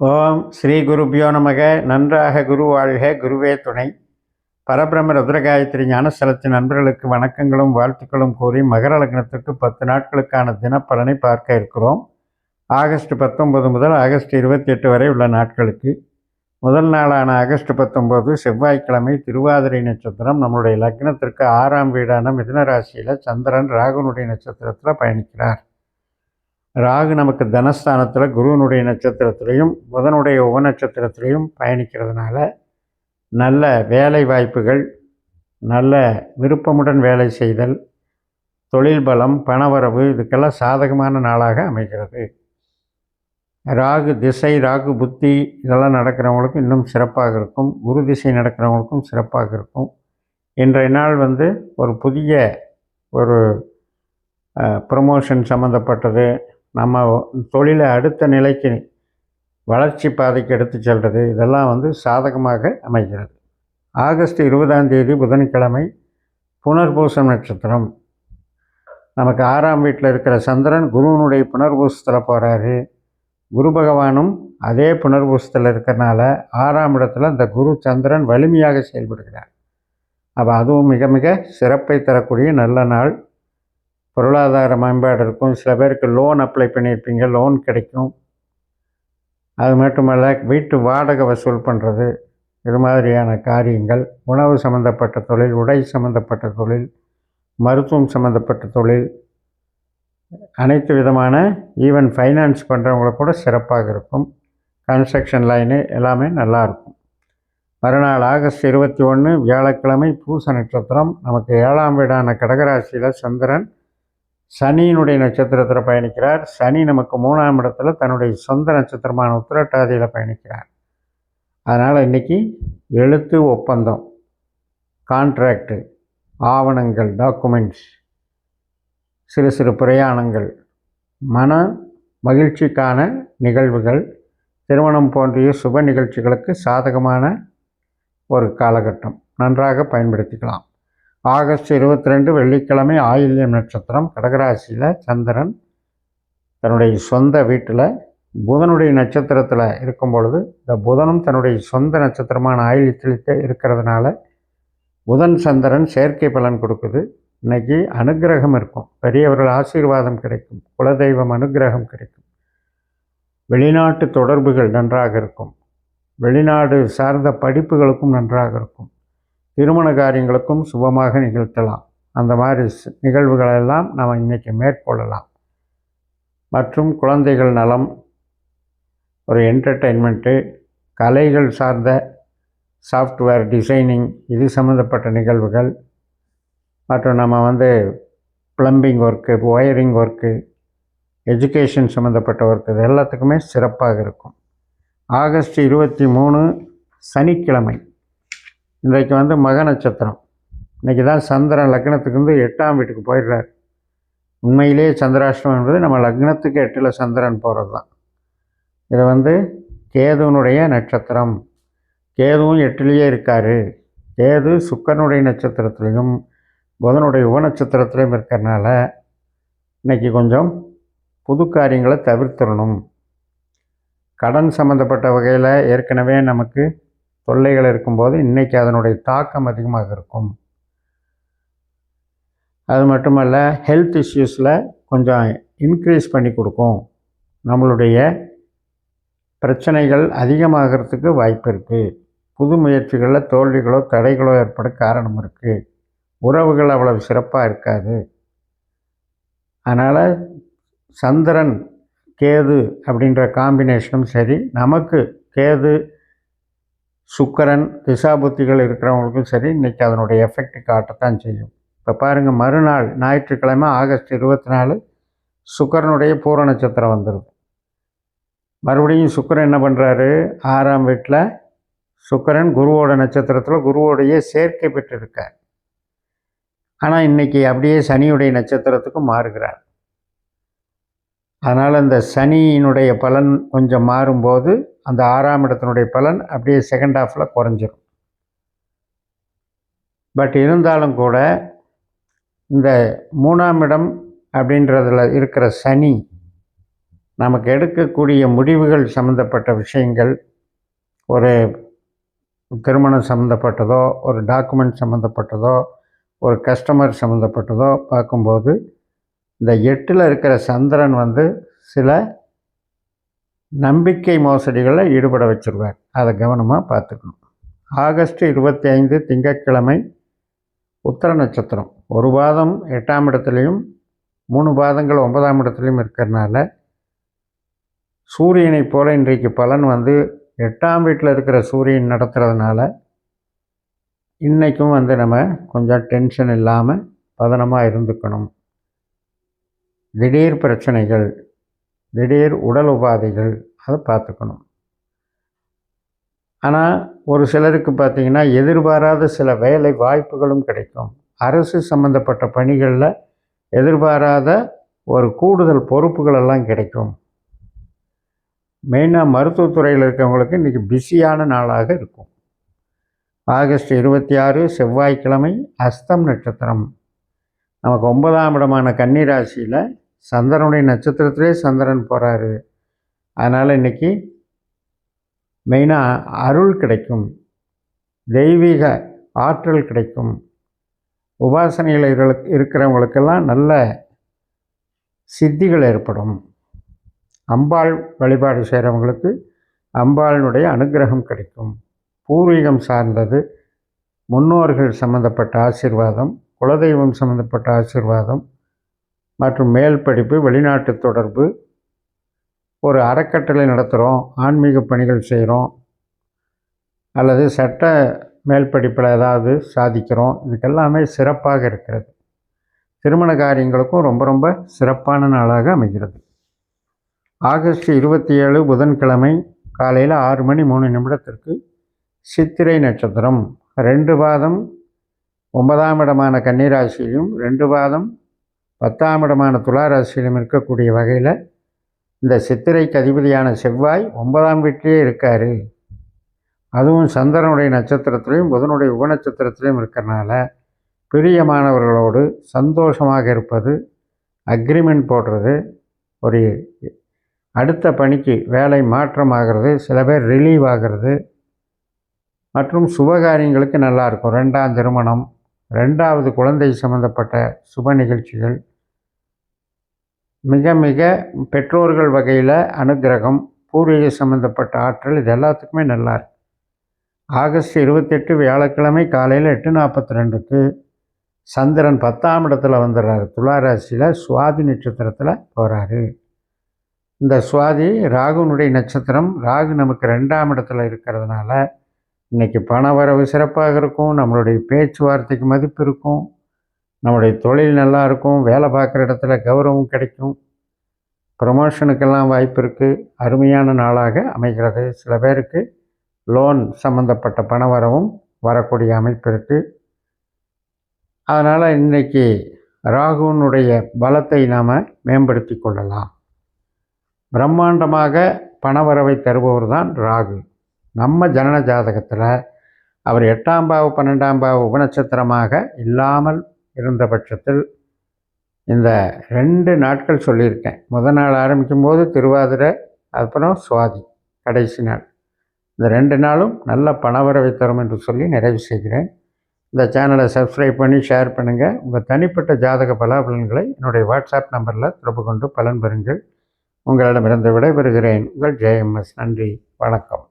ஓம் ஸ்ரீ குருபியோ நமக. நன்றாக குரு வாழ்க. குருவே துணை. பரபிரம ருத்ரகாயத்ரி ஞானஸ்தலத்தின் நண்பர்களுக்கு வணக்கங்களும் வாழ்த்துக்களும் கூறி மகர லக்னத்திற்கு பத்து நாட்களுக்கான தினப்பலனை பார்க்க இருக்கிறோம். ஆகஸ்ட் பத்தொன்பது முதல் ஆகஸ்ட் இருபத்தி எட்டு வரை உள்ள நாட்களுக்கு. முதல் நாளான ஆகஸ்ட் பத்தொம்போது செவ்வாய்க்கிழமை திருவாதிரை நட்சத்திரம். நம்மளுடைய லக்னத்திற்கு ஆறாம் வீடான மிதுன ராசியில் சந்திரன் ராகுனுடைய நட்சத்திரத்தில் பயணிக்கிறார். ராகு நமக்கு தனஸ்தானத்தில் குருவனுடைய நட்சத்திரத்திலையும் புதனுடைய உபநட்சத்திரத்திலையும் பயணிக்கிறதுனால நல்ல வேலை வாய்ப்புகள் நல்ல விருப்பமுடன் வேலை செய்தல் தொழில் பலம் பணவரவு இதுக்கெல்லாம் சாதகமான நாளாக அமைகிறது. ராகு திசை ராகு புத்தி இதெல்லாம் நடக்கிறவங்களுக்கும் இன்னும் சிறப்பாக இருக்கும். குரு திசை நடக்கிறவங்களுக்கும் சிறப்பாக இருக்கும். இன்றைய நாள் வந்து ஒரு புதிய ஒரு ப்ரமோஷன் சம்மந்தப்பட்டது நம்ம தொழிலை அடுத்த நிலைக்கு வளர்ச்சி பாதைக்கு எடுத்து செல்வது இதெல்லாம் வந்து சாதகமாக அமைகிறது. ஆகஸ்ட் இருபதாம் தேதி புதன்கிழமை புனர்பூசம் நட்சத்திரம். நமக்கு ஆறாம் வீட்டில் இருக்கிற சந்திரன் குருவனுடைய புனர்பூசத்தில் போகிறாரு குரு பகவானும் அதே புனர்பூசத்தில் இருக்கிறனால ஆறாம் இடத்துல இந்த குரு சந்திரன் வலிமையாக செயல்படுகிறார். அப்போ அதுவும் மிக மிக சிறப்பை தரக்கூடிய நல்ல நாள். பொருளாதார மேம்பாடு இருக்கும். சில பேருக்கு லோன் அப்ளை பண்ணியிருப்பீங்க லோன் கிடைக்கும். அது மட்டுமல்ல வீட்டு வாடகை வசூல் பண்ணுறது இது மாதிரியான காரியங்கள் உணவு சம்மந்தப்பட்ட தொழில் உடை சம்மந்தப்பட்ட தொழில் மருத்துவம் சம்மந்தப்பட்ட தொழில் அனைத்து விதமான ஈவன் ஃபைனான்ஸ் பண்ணுறவங்கள கூட சிறப்பாக இருக்கும். கன்ஸ்ட்ரக்ஷன் லைனு எல்லாமே நல்லாயிருக்கும் மறுநாள் ஆகஸ்ட் இருபத்தி ஒன்று வியாழக்கிழமை பூச நட்சத்திரம். நமக்கு ஏழாம் வீடான கடகராசியில் சந்திரன் சனியினுடைய நட்சத்திரத்தில் பயணிக்கிறார். சனி நமக்கு மூணாம் இடத்துல தன்னுடைய சொந்த நட்சத்திரமான உத்திரட்டாதியில் பயணிக்கிறார். அதனால் இன்றைக்கி எழுத்து ஒப்பந்தம் கான்ட்ராக்டு ஆவணங்கள் டாக்குமெண்ட்ஸ் சிறு சிறு பிரயாணங்கள் மன மகிழ்ச்சிக்கான நிகழ்வுகள் திருமணம் போன்றிய சுப நிகழ்ச்சிகளுக்கு சாதகமான ஒரு காலகட்டம். நன்றாக பயன்படுத்திக்கலாம். ஆகஸ்ட் இருபத்தி ரெண்டு வெள்ளிக்கிழமை ஆயில்யம் நட்சத்திரம் கடகராசியில் சந்திரன் தன்னுடைய சொந்த வீட்டில் புதனுடைய நட்சத்திரத்தில் இருக்கும் பொழுது இந்த புதனும் தன்னுடைய சொந்த நட்சத்திரமான ஆயில்யத்தில் இருக்கிறதுனால புதன் சந்திரன் செயற்கை பலன் கொடுக்குது. இன்றைக்கி அனுகிரகம் இருக்கும். பெரியவர்கள் ஆசீர்வாதம் கிடைக்கும். குலதெய்வம் அனுகிரகம் கிடைக்கும். வெளிநாட்டு தொடர்புகள் நன்றாக இருக்கும். வெளிநாடு சார்ந்த படிப்புகளுக்கும் நன்றாக இருக்கும். திருமண காரியங்களுக்கும் சுபமாக நிகழ்த்தலாம். அந்த மாதிரி நிகழ்வுகளெல்லாம் நாம் இன்றைக்கி மேற்கொள்ளலாம். மற்றும் குழந்தைகள் நலம் ஒரு என்டர்டெயின்மெண்ட்டு கலைகள் சார்ந்த சாஃப்ட்வேர் டிசைனிங் இது சம்மந்தப்பட்ட நிகழ்வுகள். மற்றும் நம்ம வந்து plumbing work wiring work education சம்மந்தப்பட்ட ஒர்க்கு இது எல்லாத்துக்குமே சிறப்பாக இருக்கும். ஆகஸ்ட் இருபத்தி மூணு சனிக்கிழமை. இன்றைக்கு வந்து மக நட்சத்திரம். இன்றைக்கி தான் சந்திரன் லக்னத்துக்கு வந்து எட்டாம் வீட்டுக்கு போயிடுறார். உண்மையிலேயே சந்திராஷ்டம் என்பது நம்ம லக்னத்துக்கு எட்டில் சந்திரன் போகிறது தான் இது வந்து கேதுனுடைய நட்சத்திரம். கேதுவும் எட்டிலேயே இருக்கார். கேது சுக்கனுடைய நட்சத்திரத்துலேயும் புதனுடைய உபநட்சத்திரத்துலேயும் இருக்கிறனால இன்றைக்கி கொஞ்சம் புது காரியங்களை தவிர்த்துடணும். கடன் சம்மந்தப்பட்ட வகையில் ஏற்கனவே நமக்கு தொல்லைகள் இருக்கும்போது இன்றைக்கி அதனுடைய தாக்கம் அதிகமாக இருக்கும். அது மட்டுமல்ல ஹெல்த் இஷ்யூஸில் கொஞ்சம் இன்க்ரீஸ் பண்ணி கொடுக்கும். நம்மளுடைய பிரச்சனைகள் அதிகமாகிறதுக்கு வாய்ப்பு இருக்குது புது முயற்சிகளில் தோல்விகளோ தடைகளோ ஏற்பட காரணம் இருக்குது உறவுகள் அவ்வளவு சிறப்பாக இருக்காது. அதனால் சந்திரன் கேது அப்படின்ற காம்பினேஷனும் சரி நமக்கு கேது சுக்கரன் திசாபுத்திகள் இருக்கிறவங்களுக்கும் சரி இன்றைக்கி அதனுடைய எஃபெக்ட் காட்டத்தான் செய்யும். இப்போ பாருங்கள் மறுநாள் ஞாயிற்றுக்கிழமை ஆகஸ்ட் இருபத்தி நாலு சுக்கரனுடைய பூர நட்சத்திரம் வந்துடுது மறுபடியும் சுக்கரன் என்ன பண்ணுறாரு ஆறாம் வீட்டில் சுக்கரன் குருவோட நட்சத்திரத்தில் குருவோடைய சேர்க்கை பெற்றிருக்கார். ஆனால் இன்றைக்கி அப்படியே சனியுடைய நட்சத்திரத்துக்கும் மாறுகிறார். அதனால் இந்த சனியினுடைய பலன் கொஞ்சம் மாறும்போது அந்த ஆறாம் இடத்தினுடைய பலன் அப்படியே செகண்ட் ஹாஃபில் குறைஞ்சிரும். பட் இருந்தாலும் கூட இந்த மூணாம் இடம் அப்படின்றதில் இருக்கிற சனி நமக்கு எடுக்கக்கூடிய முடிவுகள் சம்மந்தப்பட்ட விஷயங்கள் ஒரு திருமணம் சம்மந்தப்பட்டதோ ஒரு டாக்குமெண்ட் சம்மந்தப்பட்டதோ ஒரு கஸ்டமர் சம்மந்தப்பட்டதோ பார்க்கும்போது இந்த எட்டில் இருக்கிற சந்திரன் வந்து சில நம்பிக்கை மோசடிகளில் ஈடுபட வச்சுருவார். அதை கவனமாக பார்த்துக்கணும். ஆகஸ்ட் இருபத்தி ஐந்து திங்கட்கிழமை உத்தர நட்சத்திரம். ஒரு பாதம் எட்டாம் இடத்துலையும் மூணு பாதங்கள் ஒன்பதாம் இடத்துலையும் இருக்கிறனால சூரியனை போல் இன்றைக்கு பலன் வந்து எட்டாம் வீட்டில் இருக்கிற சூரியன் நடத்துகிறதுனால இன்றைக்கும் வந்து நம்ம கொஞ்சம் டென்ஷன் இல்லாமல் பதனமாக இருந்துக்கணும். திடீர் பிரச்சனைகள் திடீர் உடல் உபாதைகள் அதை பார்த்துக்கணும். ஆனால் ஒரு சிலருக்கு பார்த்திங்கன்னா எதிர்பாராத சில வேலை வாய்ப்புகளும் கிடைக்கும். அரசு சம்மந்தப்பட்ட பணிகளில் எதிர்பாராத ஒரு கூடுதல் பொறுப்புகளெல்லாம் கிடைக்கும். மெயினாக மருத்துவத்துறையில் இருக்கவங்களுக்கு இன்றைக்கி பிஸியான நாளாக இருக்கும். ஆகஸ்ட் இருபத்தி ஆறு செவ்வாய்க்கிழமை அஸ்தம் நட்சத்திரம். நமக்கு ஒன்பதாம் இடமான கன்னிராசியில் சந்திரனுடைய நட்சத்திரத்திலே சந்திரன் போகிறாரு அதனால் இன்றைக்கி மெயினாக அருள் கிடைக்கும். தெய்வீக ஆற்றல் கிடைக்கும். உபாசனையில் இருக்கிறவங்களுக்கெல்லாம் நல்ல சித்திகள் ஏற்படும். அம்பாள் வழிபாடு செய்கிறவங்களுக்கு அம்பாளினுடைய அனுகிரகம் கிடைக்கும். பூர்வீகம் சார்ந்தது முன்னோர்கள் சம்மந்தப்பட்ட ஆசிர்வாதம் குலதெய்வம் சம்மந்தப்பட்ட ஆசிர்வாதம் மற்றும் மேல் படிப்பு வெளிநாட்டு தொடர்பு. ஒரு அறக்கட்டளை நடத்துகிறோம் ஆன்மீக பணிகள் செய்கிறோம் அல்லது சட்ட மேல் படிப்பில் ஏதாவது சாதிக்கிறோம். இதுக்கெல்லாமே சிறப்பாக இருக்கிறது. திருமண காரியங்களுக்கும் ரொம்ப ரொம்ப சிறப்பான நாளாக அமைகிறது. ஆகஸ்ட் இருபத்தி ஏழு புதன்கிழமை காலையில் ஆறு மணி மூணு நிமிடத்திற்கு சித்திரை நட்சத்திரம். ரெண்டு பாதம் ஒன்பதாம் இடமான கன்னிராசியிலும் ரெண்டு பாதம் பத்தாம் இடமான துளாராசியிலும் இருக்கக்கூடிய வகையில் இந்த சித்திரைக்கு அதிபதியான செவ்வாய் ஒன்பதாம் வீட்டிலே இருக்கார். அதுவும் சந்திரனுடைய நட்சத்திரத்திலையும் புதனுடைய உபநட்சத்திரத்திலையும் இருக்கிறனால பிரியமானவர்களோடு சந்தோஷமாக இருப்பது அக்ரிமெண்ட் போடுறது ஒரு அடுத்த பணிக்கு வேலை மாற்றமாகிறது சில பேர் ரிலீவ் ஆகிறது. மற்றும் சுபகாரியங்களுக்கு நல்லாயிருக்கும் ரெண்டாம் திருமணம் ரெண்டாவது குழந்தை சம்மந்தப்பட்ட சுப நிகழ்ச்சிகள் மிக மிக பெற்றோர்கள் வகையில் அனுகிரகம் பூர்வீக சம்மந்தப்பட்ட ஆற்றல் இது எல்லாத்துக்குமே நல்லாயிருக்கு ஆகஸ்ட் இருபத்தெட்டு வியாழக்கிழமை காலையில் எட்டு நாற்பத்தி ரெண்டுக்கு சந்திரன் பத்தாம் இடத்துல வந்துடுறாரு துளாராசியில் சுவாதி நட்சத்திரத்தில் போகிறாரு இந்த சுவாதி ராகுனுடைய நட்சத்திரம். ராகு நமக்கு ரெண்டாம் இடத்துல இருக்கிறதுனால இன்றைக்கி பண வரவு சிறப்பாக இருக்கும். நம்மளுடைய பேச்சுவார்த்தைக்கு மதிப்பு இருக்கும். நம்முடைய தொழில் நல்லா இருக்கும் வேலை பார்க்குற இடத்துல கௌரவம் கிடைக்கும். ப்ரமோஷனுக்கெல்லாம் வாய்ப்பு இருக்குது அருமையான நாளாக அமைகிறது. சில பேருக்கு லோன் சம்மந்தப்பட்ட பண வரவும் வரக்கூடிய அமைப்பு இருக்குது அதனால் இன்றைக்கி ராகுனுடைய பலத்தை நாம் மேம்படுத்தி கொள்ளலாம். பிரம்மாண்டமாக பணவரவை தருபவர் தான் ராகு. நம்ம ஜனன ஜாதகத்தில் அவர் எட்டாம் பாவு பன்னெண்டாம் பாவு உபநட்சத்திரமாக இல்லாமல் இருந்த பட்சத்தில் இந்த ரெண்டு நாட்கள் சொல்லியிருக்கேன். முதல் நாள் ஆரம்பிக்கும் போது திருவாதிரை அப்புறம் சுவாதி கடைசி நாள். இந்த ரெண்டு நாளும் நல்ல பணவரவை தரும் என்று சொல்லி நிறைவு செய்கிறேன். இந்த சேனலை சப்ஸ்கிரைப் பண்ணி ஷேர் பண்ணுங்கள் உங்கள் தனிப்பட்ட ஜாதக பலாபலன்களை என்னுடைய வாட்ஸ்அப் நம்பரில் தொடர்பு கொண்டு பலன் பெறுங்கள். உங்களிடமிருந்து விடைபெறுகிறேன். உங்கள் ஜேஎம்எஸ் நன்றி. வணக்கம்.